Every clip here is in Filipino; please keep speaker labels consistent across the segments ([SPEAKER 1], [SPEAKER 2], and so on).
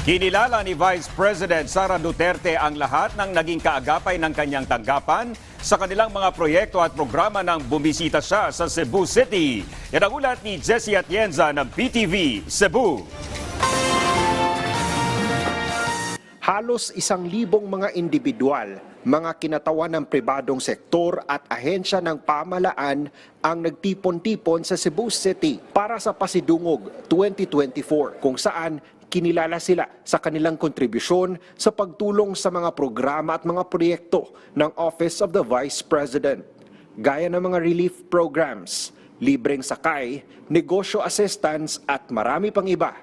[SPEAKER 1] Kinilala ni Vice President Sara Duterte ang lahat ng naging kaagapay ng kanyang tanggapan sa kanilang mga proyekto at programa nang bumisita siya sa Cebu City. Yan ang ulat ni Jessie Atienza ng PTV Cebu.
[SPEAKER 2] Halos isang libong mga individual, mga kinatawan ng pribadong sektor at ahensya ng pamalaan ang nagtipon-tipon sa Cebu City para sa Pasidungog 2024 kung saan kinilala sila sa kanilang kontribusyon sa pagtulong sa mga programa at mga proyekto ng Office of the Vice President, gaya ng mga relief programs, libreng sakay, negosyo assistance at marami pang iba.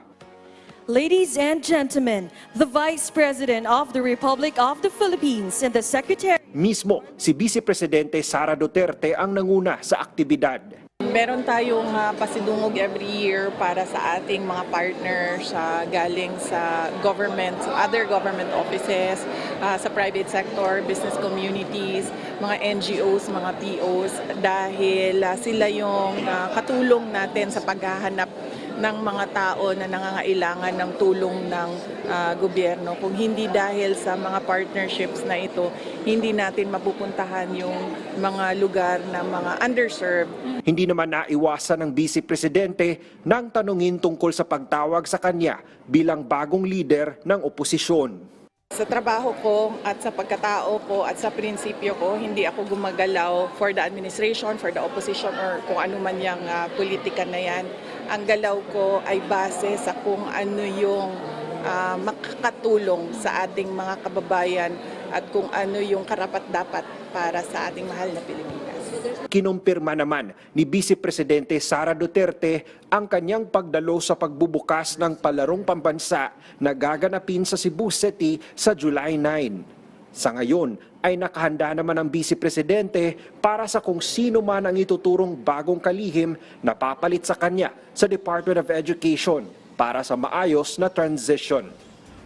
[SPEAKER 3] Ladies and gentlemen, the Vice President of the Republic of the Philippines and the Secretary
[SPEAKER 2] Mismo si Vice Presidente Sara Duterte ang nanguna sa aktibidad.
[SPEAKER 4] Meron tayong ah, pasidungog every year para sa ating mga partners sa galing sa government, other government offices, ah, sa private sector, business communities, mga NGOs, mga POs dahil ah, sila yung ah, katulong natin sa paghahanap ng mga tao na nangangailangan ng tulong ng ah, gobyerno. Kung hindi dahil sa mga partnerships na ito, hindi natin mapupuntahan yung mga lugar na mga underserved
[SPEAKER 2] Hindi naman naiwasan ng Vice Presidente nang tanungin tungkol sa pagtawag sa kanya bilang bagong leader ng oposisyon.
[SPEAKER 4] Sa trabaho ko at sa pagkatao ko at sa prinsipyo ko, hindi ako gumagalaw for the administration, for the opposition or kung ano man yung ah, politika na yan. Ang galaw ko ay base sa kung ano yung ah, makakatulong sa ating mga kababayan at kung ano yung karapat-dapat para sa ating mahal na Pilipinas.
[SPEAKER 2] Kinumpirma naman ni Vice Presidente Sara Duterte ang kanyang pagdalo sa pagbubukas ng palarong pambansa na gaganapin sa Cebu City sa July 9. Sa ngayon ay nakahanda naman ang Vice Presidente para sa kung sino man ang ituturong bagong kalihim na papalit sa kanya sa Department of Education para sa maayos na transition.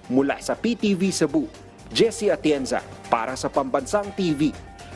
[SPEAKER 2] Mula sa PTV Cebu, Jesse Atienza para sa Pambansang TV